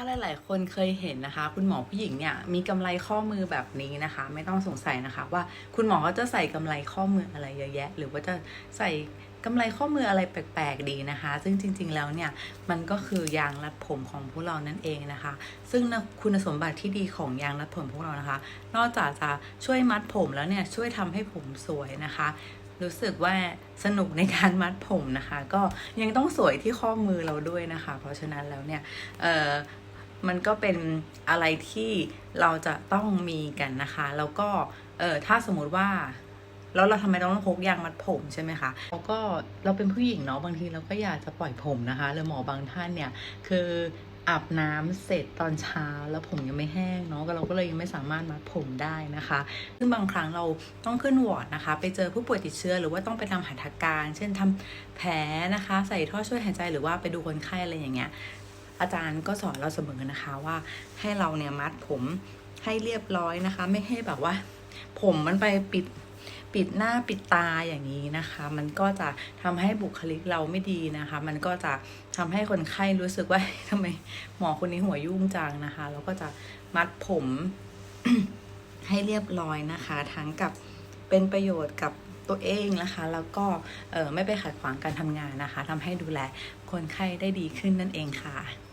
ถ้าหลาย ๆ คนเคยเห็นนะคะ คุณหมอผู้หญิงเนี่ยมีกำไรข้อมือแบบนี้นะคะ ไม่ต้องสงสัยนะคะ ว่าคุณหมอเขาจะใส่กำไรข้อมืออะไรเยอะแยะ หรือว่าจะใส่กำไรข้อมืออะไรแปลก ๆ ดีนะคะ ซึ่งจริง ๆ แล้วเนี่ยมันก็คือยางรัดผมของพวกเรานั่นเองนะคะ ซึ่งคุณสมบัติที่ดีของยางรัดผมพวกเรานะคะ นอกจากจะช่วยมัดผมแล้วเนี่ยช่วยทำให้ผมสวยนะคะรู้สึกว่าสนุกในการมัดผมนะคะ ก็ยังต้องสวยที่ข้อมือเราด้วยนะคะ เพราะฉะนั้นแล้วเนี่ย มันก็เป็นอะไรที่เราจะต้องมีกันนะคะ แล้วก็เออถ้าสมมุติว่าแล้วเราทำไมต้องพกยางมัดผมใช่ไหมคะแล้วก็เราเป็นผู้หญิงเนาะบางทีเราก็อยากจะปล่อยผมนะคะแล้วหมอบางท่านเนี่ยคืออาบน้ำเสร็จตอนเช้าแล้วผมยังไม่แห้งเนาะก็เราก็เลยยังไม่สามารถมัดผมได้นะคะ ซึ่งบางครั้งเราต้องขึ้นวอร์ดนะคะ ไปเจอผู้ป่วยติดเชื้อหรือว่าต้องไปทำหัตถการ เช่นทำแผลนะคะ ใส่ท่อช่วยหายใจหรือว่าไปดูคนไข้อะไรอย่างเงี้ย อาจารย์ก็สอนเราเสมอนะคะว่าให้เราเนี่ยมัดผมให้เรียบร้อยนะคะ ไม่ให้แบบว่า ผมมันไปปิดปิดหน้าปิดตาอย่างนี้นะคะ มันก็จะทำให้บุคลิกเราไม่ดีนะคะ มันก็จะทำให้คนไข้รู้สึกว่าทำไมหมอคนนี้หัวยุ่งจังนะคะ แล้วก็จะมัดผมให้เรียบร้อยนะคะ ทั้งกับเป็นประโยชน์กับตัวเองนะคะ แล้วก็เออไม่ไปขัดขวางการทำงานนะคะทำให้ดูแลคนไข้ได้ดีขึ้นนั่นเองค่ะ